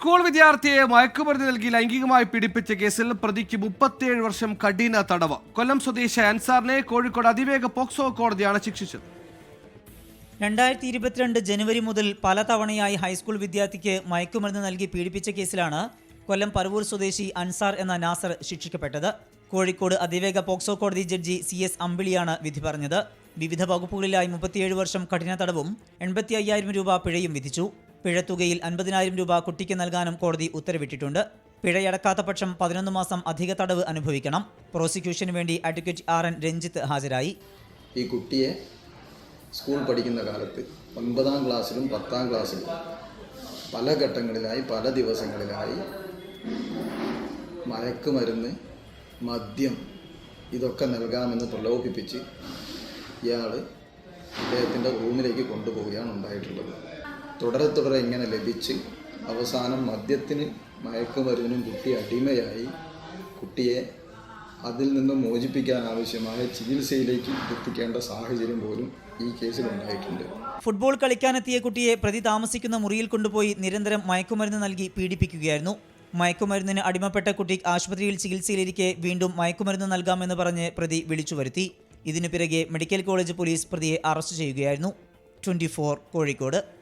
School വിദ്യാർത്ഥിയെ മയക്കുമരുന്ന് നൽകി ലൈംഗികമായി പീഡിപ്പിച്ച കേസിൽ പ്രതിക്ക് മുപ്പത്തിയേഴ് വർഷം കഠിന തടവ്. കൊല്ലം സ്വദേശി അൻസാറിനെ കോഴിക്കോട് അതിവേഗ പോക്സോ കോടതിയാണ് ശിക്ഷിച്ചത്. രണ്ടായിരത്തി ഇരുപത്തിരണ്ട് ജനുവരി മുതൽ പലതവണയായി ഹൈസ്കൂൾ വിദ്യാർത്ഥിക്ക് മയക്കുമരുന്ന് നൽകി പീഡിപ്പിച്ച കേസിലാണ് കൊല്ലം പറവൂർ സ്വദേശി അൻസാർ എന്ന നാസർ ശിക്ഷിക്കപ്പെട്ടത്. കോഴിക്കോട് അതിവേഗ പോക്സോ കോടതി ജഡ്ജി സി എസ് അമ്പിളിയാണ് വിധി പറഞ്ഞത്. വിവിധ വകുപ്പുകളിലായി മുപ്പത്തിയേഴ് വർഷം കഠിന തടവും എൺപത്തി അയ്യായിരം രൂപ പിഴയും വിധിച്ചു. പിഴത്തുകയിൽ അൻപതിനായിരം രൂപ കുട്ടിക്ക് നൽകാനും കോടതി ഉത്തരവിട്ടിട്ടുണ്ട്. പിഴയടക്കാത്ത പക്ഷം പതിനൊന്ന് മാസം അധിക തടവ് അനുഭവിക്കണം. പ്രോസിക്യൂഷന് വേണ്ടി അഡ്വക്കേറ്റ് ആർ എൻ രഞ്ജിത്ത് ഹാജരായി. ഈ കുട്ടിയെ സ്കൂൾ പഠിക്കുന്ന കാലത്ത് ഒൻപതാം ക്ലാസ്സിലും പത്താം ക്ലാസ്സിലും പല ഘട്ടങ്ങളിലായി പല ദിവസങ്ങളിലായി മയക്കുമരുന്ന് മദ്യം ഇതൊക്കെ നൽകാമെന്ന് പ്രലോഭിപ്പിച്ച് ഇയാൾ അദ്ദേഹത്തിന്റെ റൂമിലേക്ക് കൊണ്ടുപോവുകയാണ് ഉണ്ടായിട്ടുള്ളത്. തുടരെ തുടരെ ഇങ്ങനെ ലഭിച്ച് അവസാനം മദ്യത്തിന് മയക്കുമരുന്നിനും കുട്ടി അടിമയായി. കുട്ടിയെ അതിൽ നിന്നും മോചിപ്പിക്കാൻ ആവശ്യമായ ചികിത്സയിലേക്ക് എത്തിക്കേണ്ട സാഹചര്യം പോലും ഈ കേസിൽ ഉണ്ടായിട്ടുണ്ട്. ഫുട്ബോൾ കളിക്കാനെത്തിയ കുട്ടിയെ പ്രതി താമസിക്കുന്ന മുറിയിൽ കൊണ്ടുപോയി നിരന്തരം മയക്കുമരുന്ന് നൽകി പീഡിപ്പിക്കുകയായിരുന്നു. മയക്കുമരുന്നിന് അടിമപ്പെട്ട കുട്ടി ആശുപത്രിയിൽ ചികിത്സയിലിരിക്കെ വീണ്ടും മയക്കുമരുന്ന് നൽകാമെന്ന് പറഞ്ഞ് പ്രതി വിളിച്ചു വരുത്തി. ഇതിനു പിറകെ മെഡിക്കൽ കോളേജ് പോലീസ് പ്രതിയെ അറസ്റ്റ് ചെയ്യുകയായിരുന്നു. ട്വന്റി കോഴിക്കോട്.